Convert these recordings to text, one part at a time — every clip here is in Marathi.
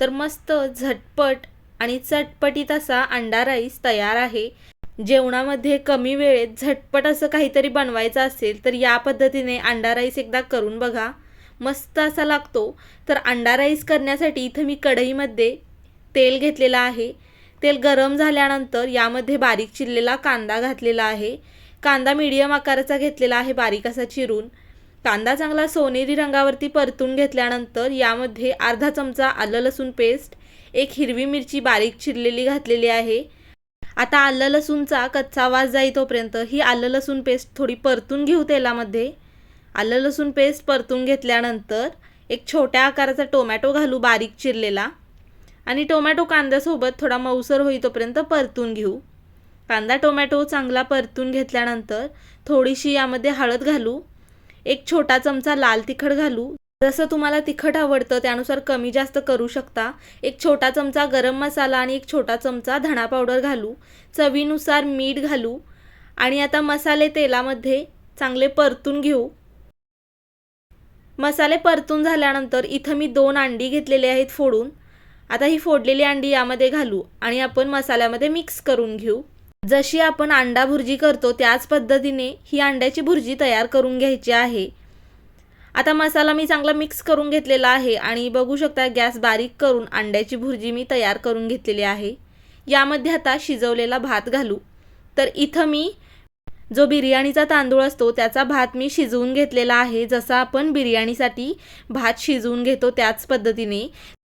तर मस्त झटपट आणि चटपटीत असा अंडा राईस तयार आहे. जेवणामध्ये कमी वेळेत झटपट असं काहीतरी बनवायचं असेल तर या पद्धतीने अंडा राईस एकदा करून बघा. मस्त असा लागतो. तर अंडा राईस करण्यासाठी इथं मी कढईमध्ये तेल घेतलेलं आहे. तेल गरम झाल्यानंतर यामध्ये बारीक चिरलेला कांदा घातलेला आहे. कांदा मीडियम आकाराचा घेतलेला आहे बारीक असा चिरून. कांदा चांगला सोनेरी रंगावरती परतून घेतल्यानंतर यामध्ये अर्धा चमचा आलं लसूण पेस्ट एक हिरवी मिरची बारीक चिरलेली घातलेली आहे. आता आलं लसूणचा कच्चा वास जाई तोपर्यंत ही आलं लसूण पेस्ट थोडी परतून घेऊ तेलामध्ये. आलं लसूण पेस्ट परतून घेतल्यानंतर एक छोट्या आकाराचा टोमॅटो घालू बारीक चिरलेला. आणि टोमॅटो कांद्यासोबत थोडा मऊसर होईतोपर्यंत परतून घेऊ. कांदा टोमॅटो चांगला परतून घेतल्यानंतर थोडीशी यामध्ये हळद घालू. एक छोटा चमचा लाल तिखट घालू. जसं तुम्हाला तिखट आवडतं त्यानुसार कमी जास्त करू शकता. एक छोटा चमचा गरम मसाला आणि एक छोटा चमचा धणा पावडर घालू. चवीनुसार मीठ घालू. आणि आता मसाले तेलामध्ये चांगले परतून घेऊ. मसाले परतून झाल्यानंतर इथं मी दोन अंडी घेतलेली आहेत फोडून. आता ही फोडलेली अंडी यामध्ये घालू आणि आपण मसाल्यामध्ये मिक्स करून घेऊ. जशी आपण अंडा भुर्जी करतो त्याच पद्धतीने ही अंड्याची भुर्जी तयार करून घ्यायची आहे. आता मसाला मी चांगला मिक्स करून घेतलेला आहे आणि बघू शकता गॅस बारीक करून अंड्याची भुर्जी मी तयार करून घेतलेली आहे. यामध्ये आता शिजवलेला भात घालू. तर इथं मी जो बिर्याणीचा तांदूळ असतो त्याचा भात मी शिजवून घेतलेला आहे. जसा आपण बिर्याणीसाठी भात शिजवून घेतो त्याच पद्धतीने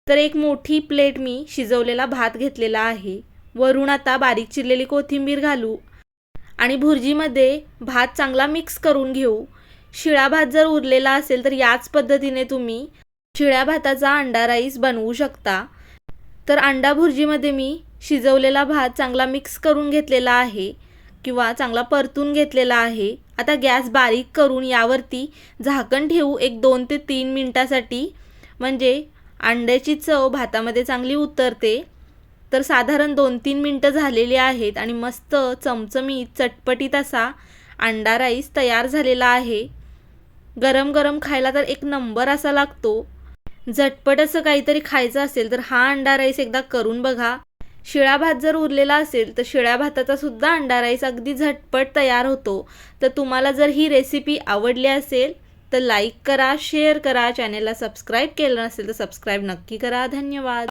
तर एक मोठी प्लेट मी शिजवलेला भात घेतलेला आहे. वरून आता बारीक चिरलेली कोथिंबीर घालू आणि भुर्जीमध्ये भात चांगला मिक्स करून घेऊ. शिळा भात जर उरलेला असेल तर याच पद्धतीने तुम्ही शिळ्या भाताचा अंडा राईस बनवू शकता. तर अंडा भुर्जीमध्ये मी शिजवलेला भात चांगला मिक्स करून घेतलेला आहे किंवा चांगला परतून घेतलेला आहे. आता गॅस बारीक करून यावरती झाकण ठेवू एक दोन ते तीन मिनटासाठी. म्हणजे अंड्याची चव भातामध्ये चांगली उतरते. तर साधारण दोन तीन मिनटं झालेली आहेत आणि मस्त चमचमीत चटपटीत असा अंडा राईस तयार झालेला आहे. गरम गरम खायला तर एक नंबर असा लागतो. झटपट असं काहीतरी खायचं असेल तर हा अंडा राईस एकदा करून बघा. शिळा भात जर उरलेला असेल तर शिळ्या भाताचा सुद्धा अंडा राईस अगदी झटपट तयार होतो. तर तुम्हाला जर ही रेसिपी आवडली असेल तर लाईक करा शेअर करा चॅनेलला सबस्क्राईब केलं नसेल तर सबस्क्राईब नक्की करा. धन्यवाद.